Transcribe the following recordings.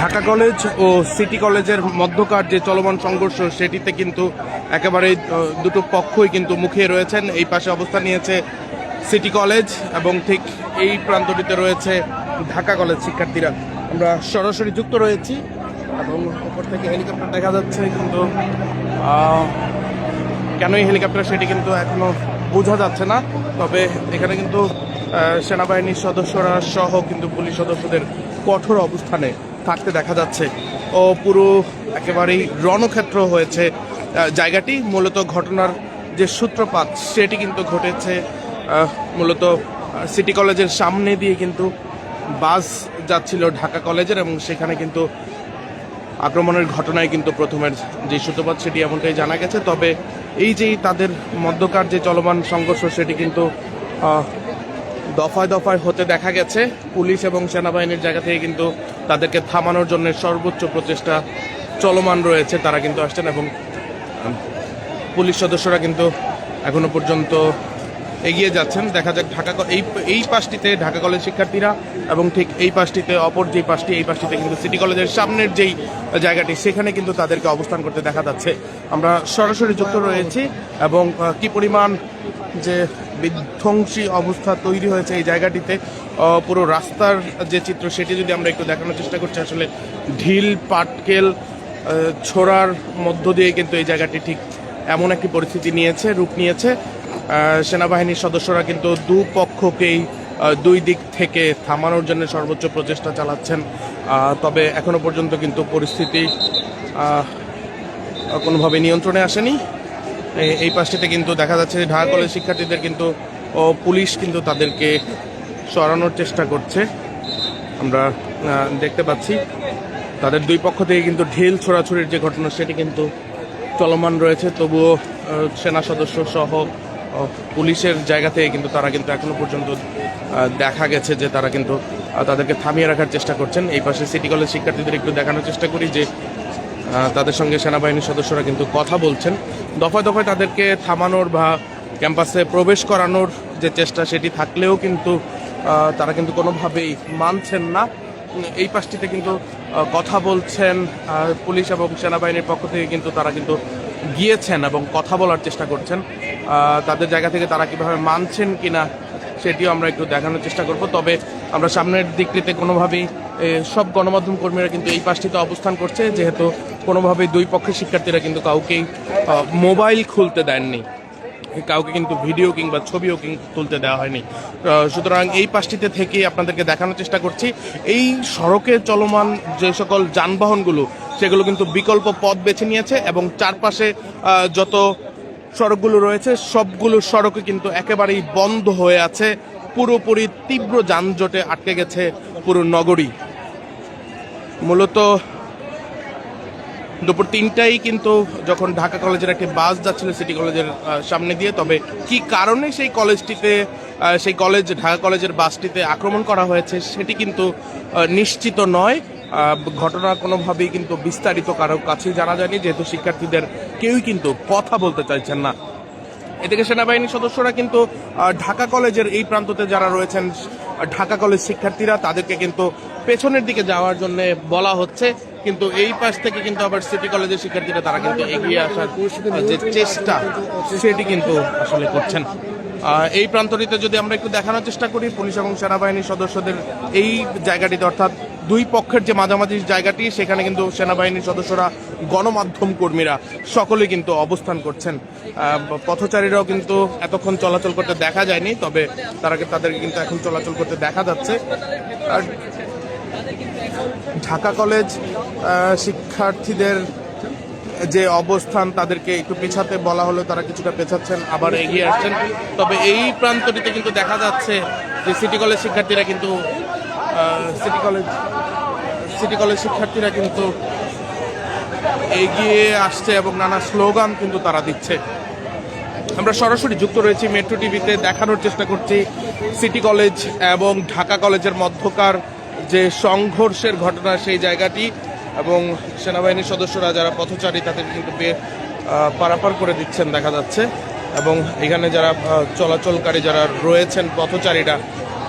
Dhaka college ও city কলেজের মধ্যকার যে চলমান সংঘর্ষ, সেটিতে কিন্তু একেবারে দুটো পক্ষই কিন্তু মুখে রয়েছেন। এই পাশে অবস্থান নিয়েছে সিটি কলেজ এবং ঠিক এই প্রান্তটিতে রয়েছে ঢাকা কলেজ শিক্ষার্থীরা। আমরা সরাসরি যুক্ত রয়েছি এবং উপর থেকে হেলিকপ্টার দেখা যাচ্ছে কিন্তু কেন এই হেলিকপ্টার সেটি কিন্তু এখনও বোঝা যাচ্ছে না। তবে এখানে কিন্তু সেনাবাহিনীর সদস্যরা সহ কিন্তু পুলিশ সদস্যদের কঠোর অবস্থানে থাকতে দেখা যাচ্ছে। ও পুরো একেবারেই রণক্ষেত্র হয়েছে। জায়গাটি মূলত ঘটনার যে সূত্রপাত, সেটি কিন্তু ঘটেছে মূলত সিটি কলেজের সামনে দিয়ে কিন্তু বাস যাচ্ছিল ঢাকা কলেজের এবং সেখানে কিন্তু আক্রমণের ঘটনায় কিন্তু প্রথমের যে সূত্রপাত সেটি এমনটাই জানা গেছে। তবে এই যে তাদের মধ্যকার যে চলমান সংঘর্ষ, সেটি কিন্তু দফায় দফায় হতে দেখা গেছে। পুলিশ এবং সেনাবাহিনীর জায়গা থেকে কিন্তু তাদেরকে থামানোর জন্য সর্বোচ্চ প্রচেষ্টা চলমান রয়েছে। তারা কিন্তু আসছেন এবং পুলিশ সদস্যরা কিন্তু এখনও পর্যন্ত এগিয়ে যাচ্ছেন। দেখা যাক ঢাকা এই এই পাশটিতে ঢাকা কলেজ শিক্ষার্থীরা এবং ঠিক এই পাশটিতে অপর যে পাশটি, এই পাশটিতে কিন্তু সিটি কলেজের সামনের যেই জায়গাটি, সেখানে কিন্তু তাদেরকে অবস্থান করতে দেখা যাচ্ছে। আমরা সরাসরি যুক্ত রয়েছি এবং কি পরিমাণ যে বিধ্বংসী অবস্থা তৈরি হয়েছে এই জায়গাটিতে পুরো রাস্তার যে চিত্র, সেটি যদি আমরা একটু দেখানোর চেষ্টা করছি, আসলে ঢিল, পাটকেল ছোড়ার মধ্য দিয়ে কিন্তু এই জায়গাটি ঠিক এমন একটি পরিস্থিতি নিয়েছে, রূপ নিয়েছে। সেনাবাহিনীর সদস্যরা কিন্তু দুপক্ষকেই দুই দিক থেকে থামানোর জন্য সর্বোচ্চ প্রচেষ্টা চালাচ্ছেন। তবে এখনও পর্যন্ত কিন্তু পরিস্থিতি কোনোভাবে নিয়ন্ত্রণে আসেনি। এই পাশটিতে কিন্তু দেখা যাচ্ছে যে ঢাকা কলেজ শিক্ষার্থীদের কিন্তু পুলিশ কিন্তু তাদেরকে সরানোর চেষ্টা করছে। আমরা দেখতে পাচ্ছি। তাদের দুই পক্ষ থেকে কিন্তু ঢিল ছোড়াছুড়ির যে ঘটনা, সেটি কিন্তু চলমান রয়েছে। তবুও সেনা সদস্য সহ পুলিশের জায়গা থেকে কিন্তু তারা কিন্তু এখনও পর্যন্ত দেখা গেছে যে তারা কিন্তু তাদেরকে থামিয়ে রাখার চেষ্টা করছেন। এই পাশে সিটি কলেজ শিক্ষার্থীদের একটু দেখানোর চেষ্টা করি যে তাদের সঙ্গে সেনাবাহিনীর সদস্যরা কিন্তু কথা বলছেন। দফায় দফায় তাদেরকে থামানোর বা ক্যাম্পাসে প্রবেশ করানোর যে চেষ্টা, সেটি থাকলেও কিন্তু তারা কিন্তু কোনোভাবেই মানছেন না। এই পাশটিতে কিন্তু কথা বলছেন পুলিশ এবং সেনাবাহিনীর পক্ষ থেকে কিন্তু তারা কিন্তু গিয়েছেন এবং কথা বলার চেষ্টা করছেন। তাদের জায়গা থেকে তারা কীভাবে মানছেন কিনা সেটিও আমরা একটু দেখানোর চেষ্টা করব। তবে আমরা সামনের দিকটিতে কোনোভাবেই সব গণমাধ্যম কর্মীরা কিন্তু এই পাশটিতে অবস্থান করছে, যেহেতু কোনোভাবেই দুই পক্ষের শিক্ষার্থীরা কিন্তু কাউকেই মোবাইল খুলতে দেননি। কাউকে কিন্তু ভিডিও কিংবা ছবিও তুলতে দেওয়া হয়নি। সুতরাং এই পাশটিতে থেকে আপনাদেরকে দেখানোর চেষ্টা করছি। এই সড়কে চলমান যে সকল যানবাহনগুলো, সেগুলো কিন্তু বিকল্প পথ বেছে নিয়েছে এবং চারপাশে যত সড়কগুলো রয়েছে। সবগুলো সড়কে কিন্তু একেবারেই বন্ধ হয়ে আছে। পুরোপুরি তীব্র যানজটে আটকে গেছে পুরো নগরী। মূলত দুপুর তিনটায় কিন্তু যখন ঢাকা কলেজের একটি বাস যাচ্ছিল সিটি কলেজের সামনে দিয়ে, তবে কি কারণে সেই কলেজটিতে সেই কলেজ, ঢাকা কলেজের বাসটিতে আক্রমণ করা হয়েছে সেটি কিন্তু নিশ্চিত নয়। ঘটনা কোনোভাবেই কিন্তু বিস্তারিত কারও কাছেই জানা যায়নি, যেহেতু শিক্ষার্থীদের কেউই কিন্তু কথা বলতে চাইছেন না। এদিকে সেনাবাহিনীর সদস্যরা কিন্তু ঢাকা কলেজের এই প্রান্ততে যারা রয়েছেন, ঢাকা কলেজ শিক্ষার্থীরা, তাদেরকে কিন্তু পেছনের দিকে যাওয়ার জন্য বলা হচ্ছে। কিন্তু এই পাশ থেকে কিন্তু আবার সিটি কলেজের শিক্ষার্থীরা, তারা কিন্তু এগিয়ে আসার যে চেষ্টা, সেটি কিন্তু আসলে করছেন। এই প্রান্তটিতে যদি আমরা একটু দেখানোর চেষ্টা করি, পুলিশ এবং সেনাবাহিনীর সদস্যদের এই জায়গাটিতে, অর্থাৎ দুই পক্ষের যে মাঝামাঝি জায়গাটি, সেখানে কিন্তু সেনাবাহিনীর সদস্যরা গণমাধ্যম কর্মীরা সকলে কিন্তু অবস্থান করছেন। পথচারীরাও কিন্তু এতক্ষণ চলাচল করতে দেখা যায়নি, তবে তারা তাদেরকে কিন্তু এখন চলাচল করতে দেখা যাচ্ছে। আর ঢাকা কলেজ শিক্ষার্থীদের যে অবস্থান, তাদেরকে একটু পেছাতে বলা হলো, তারা কিছুটা পেছাচ্ছেন, আবার এগিয়ে আসছেন। তবে এই প্রান্তটিতে কিন্তু দেখা যাচ্ছে যে সিটি কলেজ শিক্ষার্থীরা কিন্তু সিটি কলেজ সিটি কলেজ শিক্ষার্থীরা কিন্তু এগিয়ে আসছে এবং নানা স্লোগান কিন্তু তারা দিচ্ছে। আমরা সরাসরি যুক্ত রয়েছি মেট্রো টিভিতে দেখানোর চেষ্টা করছি সিটি কলেজ এবং ঢাকা কলেজের মধ্যকার যে সংঘর্ষের ঘটনা সেই জায়গাটি এবং সেনাবাহিনীর সদস্যরা যারা পথচারী তাদের কিন্তু পারাপার করে দিচ্ছেন দেখা যাচ্ছে। এবং এখানে যারা চলাচলকারী যারা রয়েছেন পথচারীরা,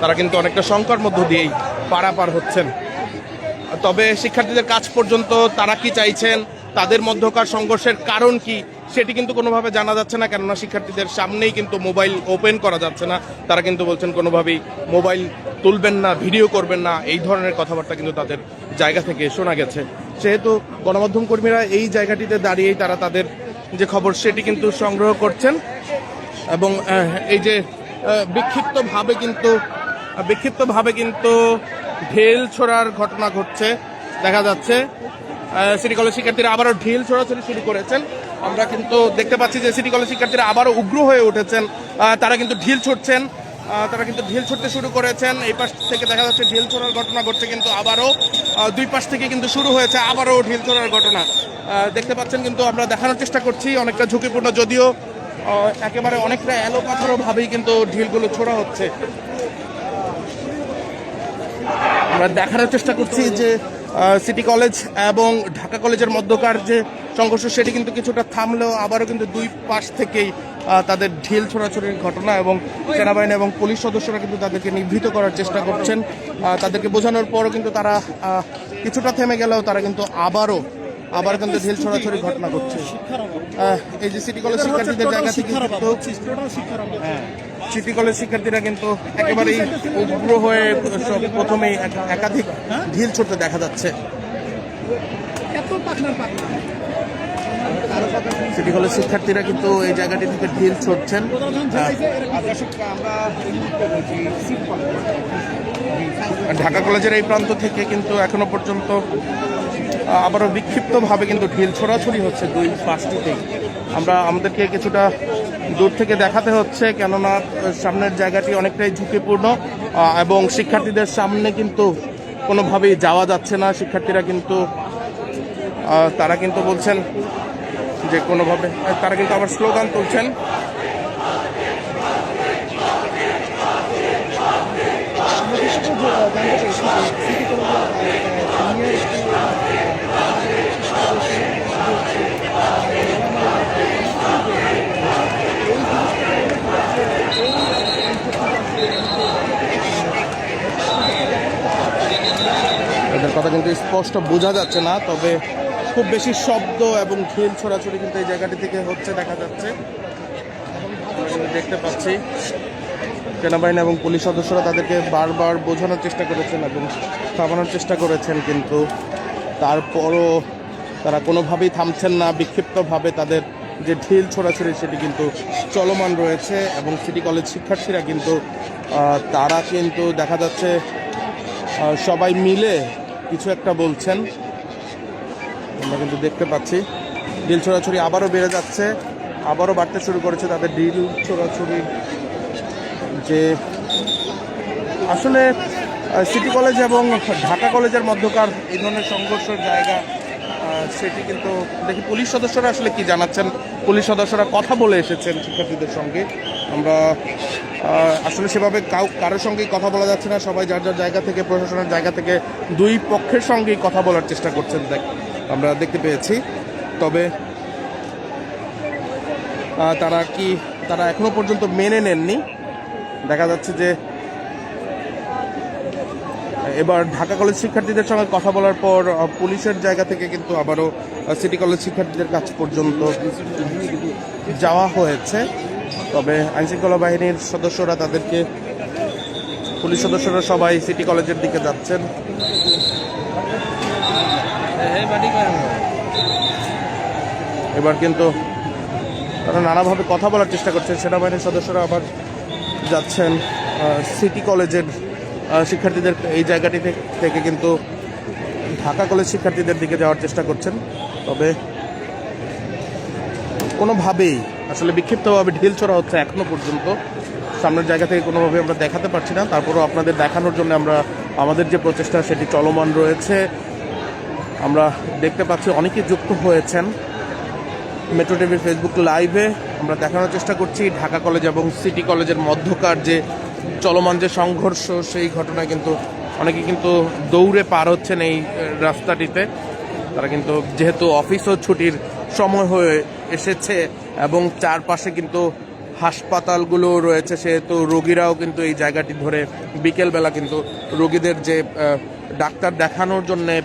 তারা কিন্তু অনেকটা শঙ্কার মধ্য দিয়েই পারাপার হচ্ছেন। তবে শিক্ষার্থীদের কাজ পর্যন্ত তারা কি চাইছেন, তাদের মধ্যকার সংঘর্ষের কারণ কি, সেটি কিন্তু কোনোভাবে জানা যাচ্ছে না, কেননা শিক্ষার্থীদের সামনেই কিন্তু মোবাইল ওপেন করা যাচ্ছে না। তারা কিন্তু বলছেন কোনোভাবেই মোবাইল তুলবেন না, ভিডিও করবেন না, এই ধরনের কথাবার্তা কিন্তু তাদের জায়গা থেকে শোনা গেছে। সেহেতু গণমাধ্যম কর্মীরা এই জায়গাটিতে দাঁড়িয়েই তারা তাদের যে খবর, সেটি কিন্তু সংগ্রহ করছেন এবং এই যে বিক্ষিপ্তভাবে কিন্তু বিক্ষিপ্তভাবে কিন্তু ঢেল ছোড়ার ঘটনা ঘটছে, দেখা যাচ্ছে। সিটি কলেজ শিক্ষার্থীরা আবারও ঢিল ছোড়াছড়ি শুরু করেছেন। আমরা কিন্তু দেখতে পাচ্ছি যে সিটি কলেজ শিক্ষার্থীরা আবারও উগ্র হয়ে উঠেছেন। তারা কিন্তু ঢিল ছুটছেন তারা কিন্তু ঢিল ছুটতে শুরু করেছেন। এই পাশ থেকে দেখা যাচ্ছে ঢিল ছোড়ার ঘটনা ঘটছে কিন্তু আবারও দুই পাশ থেকে কিন্তু শুরু হয়েছে আবারও ঢিল ছোড়ার ঘটনা। দেখতে পাচ্ছেন কিন্তু আমরা দেখানোর চেষ্টা করছি, অনেকটা ঝুঁকিপূর্ণ যদিও একেবারে অনেকটা এলো কিন্তু ঢিলগুলো ছোড়া হচ্ছে। আমরা দেখানোর চেষ্টা করছি যে সিটি কলেজ এবং ঢাকা কলেজের মধ্যকার যে সংঘর্ষ সেটি কিন্তু কিছুটা থামলেও আবারও কিন্তু দুই পাশ থেকেই তাদের ঢিল ছোড়াছড়ির ঘটনা এবং সেনাবাহিনী এবং পুলিশ সদস্যরা কিন্তু তাদেরকে নিভৃত করার চেষ্টা করছেন। তাদেরকে বোঝানোর পরও কিন্তু তারা কিছুটা থেমে গেলেও তারা কিন্তু আবারও আবার কিন্তু ঢিল ছড়াছড়ি ঘটনা ঘটছে। এই যে সিটি কলেজ শিক্ষার্থীদের জায়গা থেকে কিন্তু সিটি কলেজ শিক্ষার্থীরা কিন্তু একেবারেই উগ্র হয়ে প্রথমেই এক- একাধিক ঢিল ছুটতে দেখা যাচ্ছে। সিটি কলেজ শিক্ষার্থীরা কিন্তু এই জায়গাটি থেকে ঢিল ছুটছেন। ঢাকা কলেজের এই প্রান্ত থেকে কিন্তু এখনও পর্যন্ত আবারও বিক্ষিপ্তভাবে কিন্তু ঢিল ছোড়াছড়ি হচ্ছে দুই পাশটিতেই। আমরা আমাদেরকে কিছুটা দূর থেকে দেখাতে হচ্ছে, কেননা সামনের জায়গাটি অনেকটাই ঝুঁকিপূর্ণ এবং শিক্ষার্থীদের সামনে কিন্তু কোনোভাবেই যাওয়া যাচ্ছে না। শিক্ষার্থীরা কিন্তু তারা কিন্তু বলছেন যে কোনোভাবে, তারা কিন্তু আবার স্লোগান তুলছেন। এদের কথা কিন্তু স্পষ্ট বোঝা যাচ্ছে না, তবে খুব বেশি শব্দ এবং ঢিল ছড়াছড়ি কিন্তু এই জায়গাটি থেকে হচ্ছে দেখা যাচ্ছে। দেখতে পাচ্ছি, সেনাবাহিনী এবং পুলিশ সদস্যরা তাদেরকে বারবার বোঝানোর চেষ্টা করেছেন এবং থামানোর চেষ্টা করেছেন, কিন্তু তারপরও তারা কোনোভাবেই থামছেন না। বিক্ষিপ্তভাবে তাদের যে ঢিল ছোড়াছড়ি, সেটি কিন্তু চলমান রয়েছে এবং সিটি কলেজ শিক্ষার্থীরা কিন্তু তারা কিন্তু দেখা যাচ্ছে সবাই মিলে কিছু একটা বলছেন। আমরা কিন্তু দেখতে পাচ্ছি। ডিল ছোড়াছড়ি আবারও বেড়ে যাচ্ছে, আবারও বাড়তে শুরু করেছে তাদের ডিল ছোড়াছড়ি। যে আসলে সিটি কলেজ এবং ঢাকা কলেজের মধ্যকার এই ধরনের সংঘর্ষের জায়গা সেটি কিন্তু দেখি পুলিশ সদস্যরা আসলে কি জানাচ্ছেন? পুলিশ সদস্যরা কথা বলে এসেছেন শিক্ষার্থীদের সঙ্গে। আমরা আসলে সেভাবে কাউ কারোর সঙ্গেই কথা বলা যাচ্ছে না। সবাই যার যার জায়গা থেকে, প্রশাসনের জায়গা থেকে দুই পক্ষের সঙ্গেই কথা বলার চেষ্টা করছেন, দেখ, আমরা দেখতে পেয়েছি। তবে তারা কি, তারা এখনও পর্যন্ত মেনে নেননি। দেখা যাচ্ছে যে, এবার ঢাকা কলেজ শিক্ষার্থীদের সঙ্গে কথা বলার পর পুলিশের জায়গা থেকে কিন্তু আবারও সিটি কলেজ শিক্ষার্থীদের কাছ পর্যন্ত যাওয়া হয়েছে। তবে আইনশৃঙ্খলা বাহিনীর সদস্যরা তাদেরকে, পুলিশ সদস্যরা সবাই সিটি কলেজের দিকে যাচ্ছেন। এবার কিন্তু তারা নানাভাবে কথা বলার চেষ্টা করছেন। সেনাবাহিনীর সদস্যরা আবার যাচ্ছেন সিটি কলেজের শিক্ষার্থীদের এই জায়গাটি থেকে- কিন্তু ঢাকা কলেজ শিক্ষার্থীদের দিকে যাওয়ার চেষ্টা করছেন। তবে কোনোভাবেই আসলে বিক্ষিপ্তভাবে ঢিল ছোড়া হচ্ছে এখনও পর্যন্ত। সামনের জায়গা থেকে কোনোভাবে আমরা দেখাতে পারছি না। তারপরও আপনাদের দেখানোর জন্য আমরা, আমাদের যে প্রচেষ্টা সেটি চলমান রয়েছে। আমরা দেখতে পাচ্ছি অনেকে যুক্ত হয়েছেন। মেট্রো টিভির ফেসবুক লাইভে আমরা দেখানোর চেষ্টা করছি। ঢাকা কলেজ এবং সিটি কলেজের মধ্যকার যে চলমান যে সংঘর্ষ, সেই ঘটনা কিন্তু অনেকে কিন্তু দৌড়ে পার হচ্ছেন এই রাস্তাটিতে। তারা কিন্তু যেহেতু অফিসও ছুটির সময় হয়ে এসেছে এবং চারপাশে কিন্তু হাসপাতালগুলো রয়েছে, সেহেতু রোগীরাও কিন্তু এই জায়গাটি ধরে বিকেলবেলা কিন্তু রোগীদের যে ডাক্তার দেখানোর জন্যে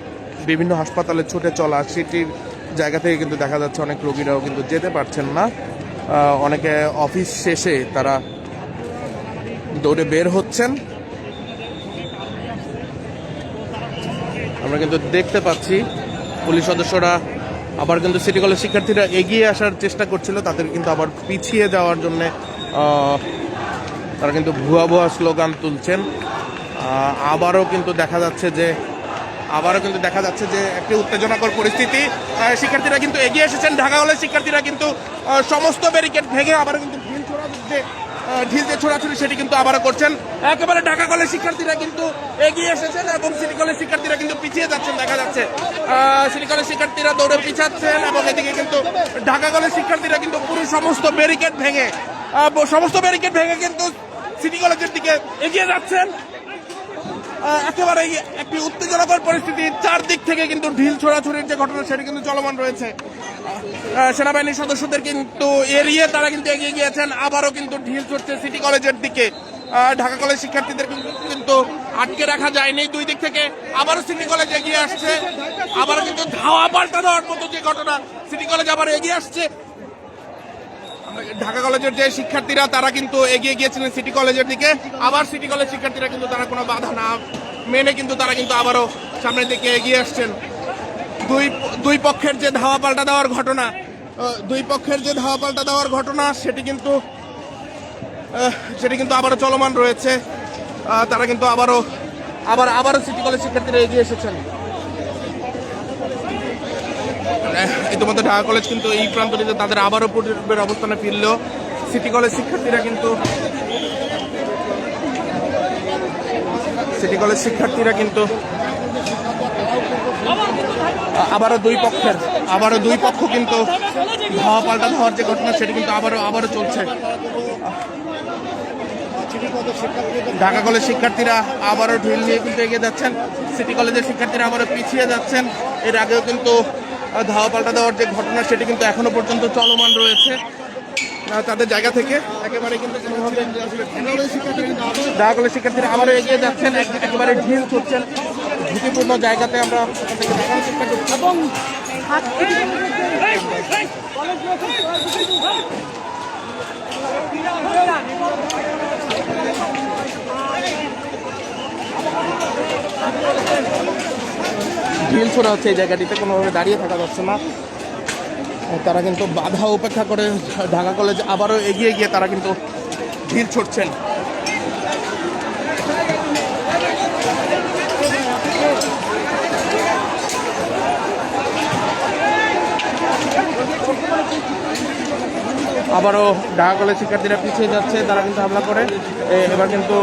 বিভিন্ন হাসপাতালে ছুটে চলা সেটির জায়গা থেকে কিন্তু দেখা যাচ্ছে অনেক রোগীরাও কিন্তু যেতে পারছেন না। অনেকে অফিস শেষে তারা দৌড়ে বের হচ্ছেন। আমরা কিন্তু দেখতে পাচ্ছি পুলিশ সদস্যরা আবার কিন্তু সিটি কলেজ শিক্ষার্থীরা এগিয়ে আসার চেষ্টা করছিল, তাদের কিন্তু আবার পিছিয়ে যাওয়ার জন্য তারা কিন্তু ভুয়া ভুয়া স্লোগান তুলছেন। আবারও কিন্তু দেখা যাচ্ছে যে, আবারও কিন্তু দেখা যাচ্ছে যে একটি উত্তেজনাকর পরিস্থিতি। শিক্ষার্থীরা কিন্তু এগিয়ে এসেছেন, ঢাকা কলেজ শিক্ষার্থীরা কিন্তু সমস্ত ব্যারিকেড ভেঙে আবারও কিন্তু ভিড় ছোড়া ঢিল ছোড়াছুড়ি সেটি কিন্তু আবারও করছেন। একেবারে ঢাকা কলেজ শিক্ষার্থীরা কিন্তু এগিয়ে এসেছেন এবং সিটি কলেজ শিক্ষার্থীরা কিন্তু পিছিয়ে যাচ্ছেন, দেখা যাচ্ছে। সিটি কলেজ শিক্ষার্থীরা দৌড়ে পিছাচ্ছেন এবং এদিকে কিন্তু ঢাকা কলেজ শিক্ষার্থীরা কিন্তু পুরো সমস্ত ব্যারিকেড ভেঙে সমস্ত ব্যারিকেড ভেঙে কিন্তু সিটি কলেজের দিকে এগিয়ে যাচ্ছেন। একেবারে একটি উত্তেজনাকর পরিস্থিতি, চারদিক থেকে কিন্তু ঢিল ছোড়াছুড়ির যে ঘটনা, সেটি কিন্তু চলমান রয়েছে। সেনাবাহিনীর সদস্যদের কিন্তু এড়িয়ে তারা কিন্তু এগিয়ে গিয়েছেন। আবারও কিন্তু ঢিল ছড়ছে সিটি কলেজের দিকে। ঢাকা কলেজ শিক্ষার্থীদের কিন্তু আটকে রাখা যায়নি। দুই দিক থেকে আবারও সিটি কলেজ এগিয়ে আসছে। আবারও কিন্তু ধাওয়া পাল্টা দেওয়ার মতো যে ঘটনা সিটি কলেজ আবার এগিয়ে আসছে। ঢাকা কলেজের যে শিক্ষার্থীরা, তারা কিন্তু এগিয়ে গিয়েছিলেন সিটি কলেজের দিকে। আবার সিটি কলেজ শিক্ষার্থীরা কিন্তু তারা কোনো বাধা না মেনে কিন্তু তারা কিন্তু আবারও সামনের দিকে এগিয়ে আসছেন। দুই দুই পক্ষের যে ধাওয়া পাল্টা দেওয়ার ঘটনা দুই পক্ষের যে ধাওয়া পাল্টা দেওয়ার ঘটনা, সেটি কিন্তু সেটি কিন্তু আবারও চলমান রয়েছে। তারা কিন্তু আবারও, আবার, আবারও সিটি কলেজ শিক্ষার্থীরা এগিয়ে এসেছেন। ইতিমধ্যে ঢাকা কলেজ কিন্তু এই প্রান্তটিতে তাদের আবারও পূর্বের অবস্থানে ফিরল। সিটি কলেজ শিক্ষার্থীরা কিন্তু সিটি কলেজ শিক্ষার্থীরা কিন্তু আবারও দুই পক্ষের, আবারও দুই পক্ষ কিন্তু ধাওয়া পাল্টা ধাওয়ার যে ঘটনা, সেটি কিন্তু আবারও আবারও চলছে। ঢাকা কলেজ শিক্ষার্থীরা আবারও ঢিল নিয়ে কিন্তু এগিয়ে যাচ্ছেন। সিটি কলেজের শিক্ষার্থীরা আবারও পিছিয়ে যাচ্ছেন। এর আগেও কিন্তু ধাওয়া পাল্টা দেওয়ার যে ঘটনা, সেটি কিন্তু এখনও পর্যন্ত চলমান রয়েছে। তাদের জায়গা থেকে একেবারে কিন্তু ঢাকা কলেজ শিক্ষার্থীরা আবারও এগিয়ে যাচ্ছেন। এক- একেবারে ঢিল ছুটছেন। ঝুঁকিপূর্ণ জায়গাতে আমরা এবং ঢিল ছোড়া হচ্ছে এই জায়গাটিতে, কোনোভাবে দাঁড়িয়ে থাকা যাচ্ছে না। তারা কিন্তু বাধা উপেক্ষা করে ঢাকা কলেজ আবারও এগিয়ে গিয়ে তারা কিন্তু ঢিল ছুটছেন আবারও ঢাকা কলেজ শিক্ষার্থীরা পিছিয়ে যাচ্ছে তারা কিন্তু হামলা করে। এবার কিন্তু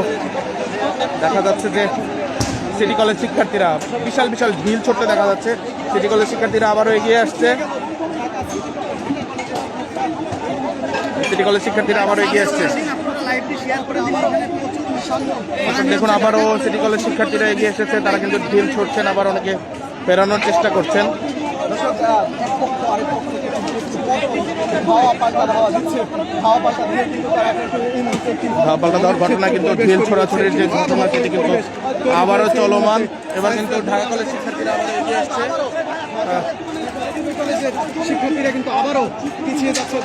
দেখা যাচ্ছে যে সিটি কলেজ শিক্ষার্থীরা বিশাল বিশাল ঢিল ছড়তে দেখা যাচ্ছে। সিটি কলেজ শিক্ষার্থীরা আবারও এগিয়ে আসছে। সিটি কলেজ শিক্ষার্থীরা আবারও এগিয়ে আসছে। আচ্ছা, দেখুন আবারও সিটি কলেজ শিক্ষার্থীরা এগিয়ে এসেছে। তারা কিন্তু ঢিল ছড়ছেন আবার অনেকে ফেরানোর চেষ্টা করছেন। ধাওয়া পাল্টা দেওয়ার ঘটনা কিন্তু ঢিল ছোড়াছড়ির যে ঘটনা সেটি কিন্তু আবারও চলমান। এবার কিন্তু ঢাকা কলেজ শিক্ষার্থীরা আবারও এগিয়ে আসছে শিক্ষার্থীরা কিন্তু আবারও পিছিয়ে যাচ্ছে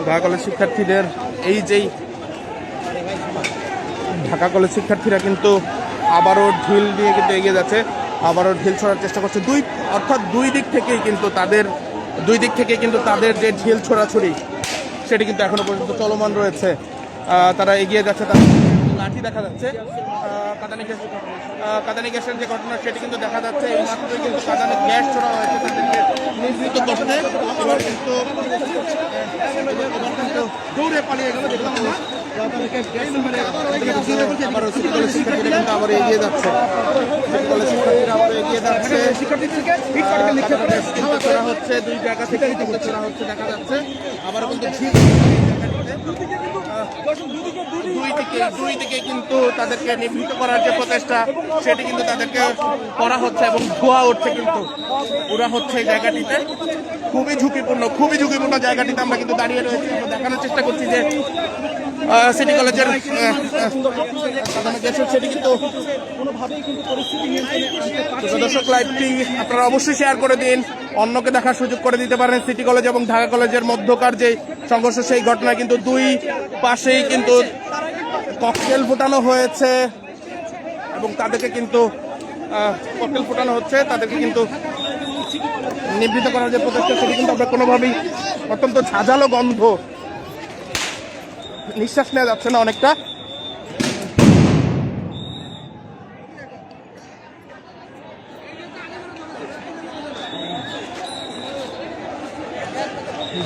ঢাকা কলেজ শিক্ষার্থীদের এই যেই ঢাকা কলেজ শিক্ষার্থীরা কিন্তু আবারও ঢিল দিয়ে কিন্তু এগিয়ে যাচ্ছে। আবারও ঢিল ছড়ার চেষ্টা করছে। দুই অর্থাৎ দুই দিক থেকেই কিন্তু তাদের দুই দিক থেকে কিন্তু তাদের যে ঢিল ছোড়াছুড়ি, সেটি কিন্তু এখনও পর্যন্ত চলমান রয়েছে। তারা এগিয়ে যাচ্ছে তাদের লাঠি দেখা যাচ্ছে। কাঁদানি গ্যাসের যে ঘটনা, সেটি কিন্তু দেখা যাচ্ছে। এই মাত্রই কিন্তু কাঁদানি গ্যাস ছোড়া হয়েছে তাদেরকে নিবৃত করতে এবার কিন্তু দৌড়ে পালিয়ে গেল দেখলাম আমরা আবার আবার দুই জায়গা থেকে হচ্ছে দেখা যাচ্ছে আবারও কিন্তু দুই দিকে দুই দিকে কিন্তু তাদেরকে নিবৃত করার যে প্রচেষ্টা সেটি কিন্তু তাদেরকে করা হচ্ছে এবং ধোয়া উঠছে কিন্তু পুরা হচ্ছে এই জায়গাটিতে খুবই ঝুঁকিপূর্ণ খুবই ঝুঁকিপূর্ণ জায়গাটিতে আমরা কিন্তু দাঁড়িয়ে রয়েছি। দেখানোর চেষ্টা করছি যে সিটি কলেজের সেটি কিন্তু দর্শক লাইভটি আপনারা অবশ্যই শেয়ার করে দিন। অন্যকে দেখার সুযোগ করে দিতে পারেন সিটি কলেজ এবং ঢাকা কলেজের মধ্যকার যে সংঘর্ষ সেই ঘটনায় কিন্তু দুই পাশেই কিন্তু ককটেল ফোটানো হয়েছে এবং তাদেরকে কিন্তু ককটেল ফোটানো হচ্ছে। তাদেরকে কিন্তু নিবৃত করার যে প্রচেষ্টা সেটি কিন্তু আমরা কোনোভাবেই অত্যন্ত ঝাঁঝালো গন্ধ নিঃশ্বাস নেওয়া যাচ্ছে না অনেকটা।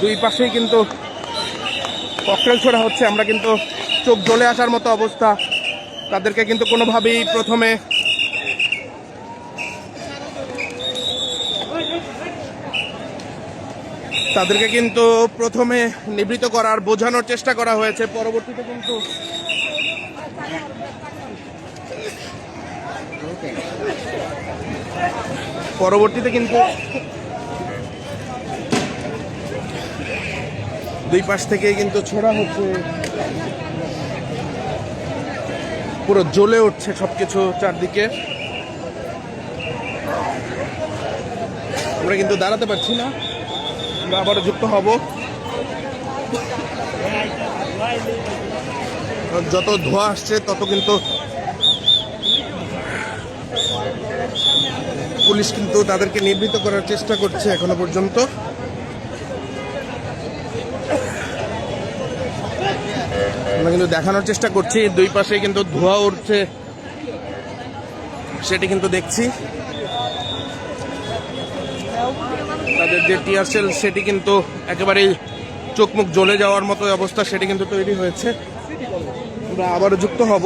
দুই পাশেই কিন্তু ককটেল ছোড়া হচ্ছে। আমরা কিন্তু চোখ জ্বলে আসার মতো অবস্থা। তাদেরকে কিন্তু কোনোভাবেই প্রথমে তাদেরকে কিন্তু প্রথমে নিবৃত করার, বোঝানোর চেষ্টা করা হয়েছে। পরবর্তীতে কিন্তু পরবর্তীতে কিন্তু দুই পাশ থেকে কিন্তু ছোড়া হচ্ছে। পুরো জ্বলে উঠছে সবকিছু চারদিকে। আমরা কিন্তু দাঁড়াতে পারছি না। আবারও যুক্ত হব। যত ধোঁয়া আসছে, তত কিন্তু পুলিশ কিন্তু তাদেরকে নিবৃত করার চেষ্টা করছে এখনও পর্যন্ত। আমরা কিন্তু দেখানোর চেষ্টা করছি, দুই পাশে কিন্তু ধোঁয়া উঠছে, সেটি কিন্তু দেখছি। তাদের যে টিয়ার সেল, সেটি কিন্তু একেবারেই চোখমুখ জ্বলে যাওয়ার মতো অবস্থা, সেটি কিন্তু তৈরি হয়েছে। আমরা আবারও যুক্ত হব।